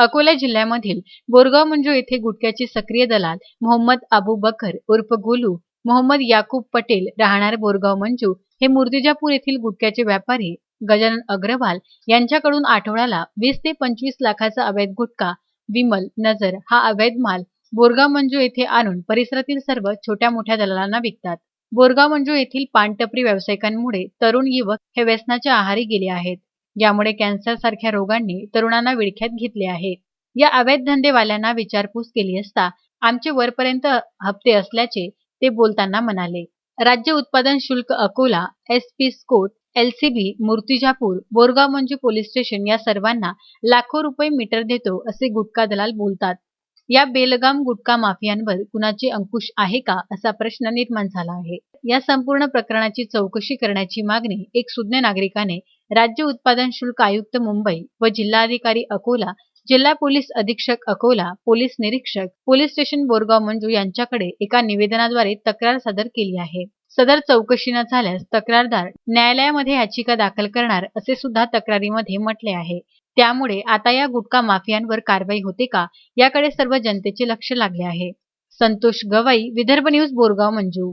अकोला जिल्ह्यामधील बोरगाव मंजू येथे गुटख्याचे सक्रिय दलाल मोहम्मद अबू बकर उर्फ गोलू मोहम्मद याकूब पटेल राहणार बोरगाव मंजू हे मूर्तिजापूर येथील गुटख्याचे व्यापारी गजानन अग्रवाल यांच्याकडून आठवड्याला वीस ते पंचवीस लाखाचा अवैध गुटखा विमल नजर हा अवैध माल बोरगाव मंजू येथे आणून परिसरातील सर्व छोट्या मोठ्या दलालांना विकतात. बोरगाव मंजू येथील पानटपरी व्यावसायिकांमुळे तरुण युवक हे व्यसनाच्या आहारी गेले आहेत. यामुळे कॅन्सर सारख्या रोगांनी तरुणांना विळख्यात घेतले आहे. या अवैध धंदेवाल्यांना विचारपूस केली असता आमचे वरपर्यंत हप्ते असल्याचे ते बोलताना म्हणाले. राज्य उत्पादन शुल्क Akola S P squad LCB Murtijapur Borgaon Manju police station या सर्वांना लाखो रुपये मीटर देतो असे गुटखा दलाल बोलतात. या बेलगाम गुटखा माफियांवर कुणाचे अंकुश आहे का असा प्रश्न निर्माण झाला आहे. या संपूर्ण प्रकरणाची चौकशी करण्याची मागणी एक सुज्ञ नागरिकाने राज्य उत्पादन शुल्क आयुक्त मुंबई व जिल्हाधिकारी अकोला जिल्हा पोलीस अधीक्षक अकोला पोलीस निरीक्षक पोलीस स्टेशन बोरगाव मंजू यांच्याकडे एका निवेदनाद्वारे तक्रार सादर केली आहे. सदर चौकशी न झाल्यास तक्रारदार न्यायालयामध्ये याचिका दाखल करणार असे सुद्धा तक्रारीमध्ये म्हटले आहे. त्यामुळे आता या गुटखा माफियांवर कारवाई होते का याकडे सर्व जनतेचे लक्ष लागले आहे. संतोष गवाई विदर्भ न्यूज बोरगाव मंजू.